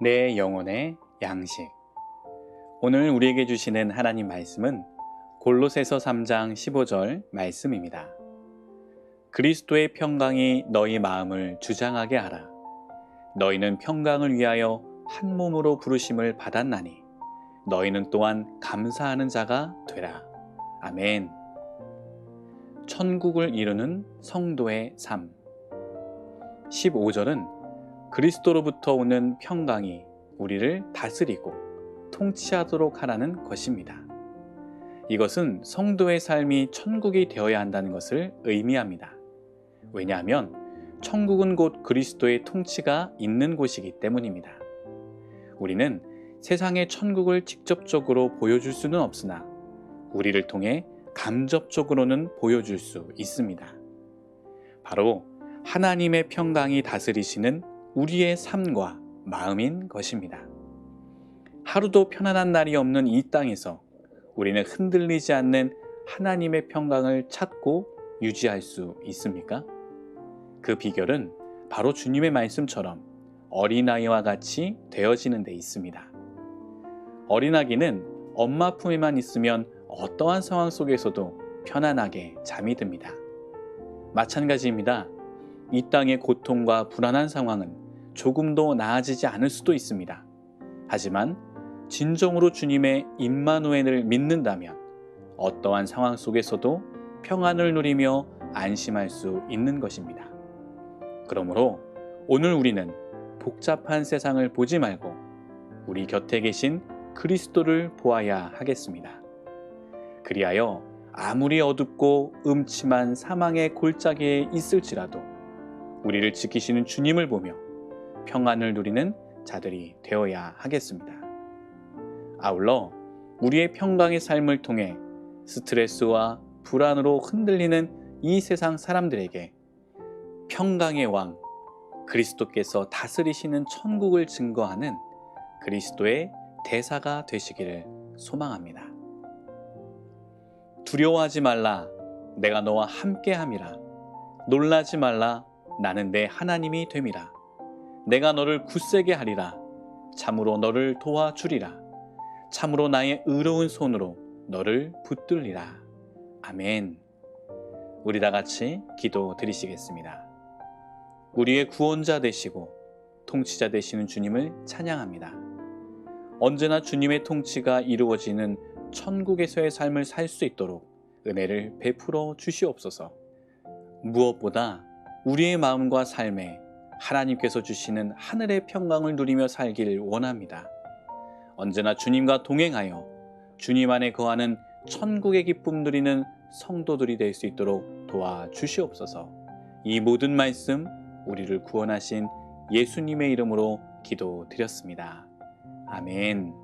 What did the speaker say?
내 영혼의 양식. 오늘 우리에게 주시는 하나님 말씀은 골로새서 3장 15절 말씀입니다. 그리스도의 평강이 너희 마음을 주장하게 하라. 너희는 평강을 위하여 한 몸으로 부르심을 받았나니 너희는 또한 감사하는 자가 되라. 아멘. 천국을 이루는 성도의 삶. 15절은 그리스도로부터 오는 평강이 우리를 다스리고 통치하도록 하라는 것입니다. 이것은 성도의 삶이 천국이 되어야 한다는 것을 의미합니다. 왜냐하면 천국은 곧 그리스도의 통치가 있는 곳이기 때문입니다. 우리는 세상의 천국을 직접적으로 보여줄 수는 없으나 우리를 통해 간접적으로는 보여줄 수 있습니다. 바로 하나님의 평강이 다스리시는 우리의 삶과 마음인 것입니다. 하루도 편안한 날이 없는 이 땅에서 우리는 흔들리지 않는 하나님의 평강을 찾고 유지할 수 있습니까? 그 비결은 바로 주님의 말씀처럼 어린아이와 같이 되어지는 데 있습니다. 어린아기는 엄마 품에만 있으면 어떠한 상황 속에서도 편안하게 잠이 듭니다. 마찬가지입니다. 이 땅의 고통과 불안한 상황은 조금도 나아지지 않을 수도 있습니다. 하지만 진정으로 주님의 임마누엘을 믿는다면 어떠한 상황 속에서도 평안을 누리며 안심할 수 있는 것입니다. 그러므로 오늘 우리는 복잡한 세상을 보지 말고 우리 곁에 계신 그리스도를 보아야 하겠습니다. 그리하여 아무리 어둡고 음침한 사망의 골짜기에 있을지라도 우리를 지키시는 주님을 보며 평안을 누리는 자들이 되어야 하겠습니다. 아울러 우리의 평강의 삶을 통해 스트레스와 불안으로 흔들리는 이 세상 사람들에게 평강의 왕 그리스도께서 다스리시는 천국을 증거하는 그리스도의 대사가 되시기를 소망합니다. 두려워하지 말라 내가 너와 함께 함이라 놀라지 말라 나는 내 하나님이 됨이라 내가 너를 굳세게 하리라. 참으로 너를 도와주리라. 참으로 나의 의로운 손으로 너를 붙들리라. 아멘. 우리 다 같이 기도 드리시겠습니다. 우리의 구원자 되시고 통치자 되시는 주님을 찬양합니다. 언제나 주님의 통치가 이루어지는 천국에서의 삶을 살 수 있도록 은혜를 베풀어 주시옵소서. 무엇보다 우리의 마음과 삶에 하나님께서 주시는 하늘의 평강을 누리며 살기를 원합니다. 언제나 주님과 동행하여 주님 안에 거하는 천국의 기쁨 누리는 성도들이 될 수 있도록 도와주시옵소서. 이 모든 말씀 우리를 구원하신 예수님의 이름으로 기도드렸습니다. 아멘.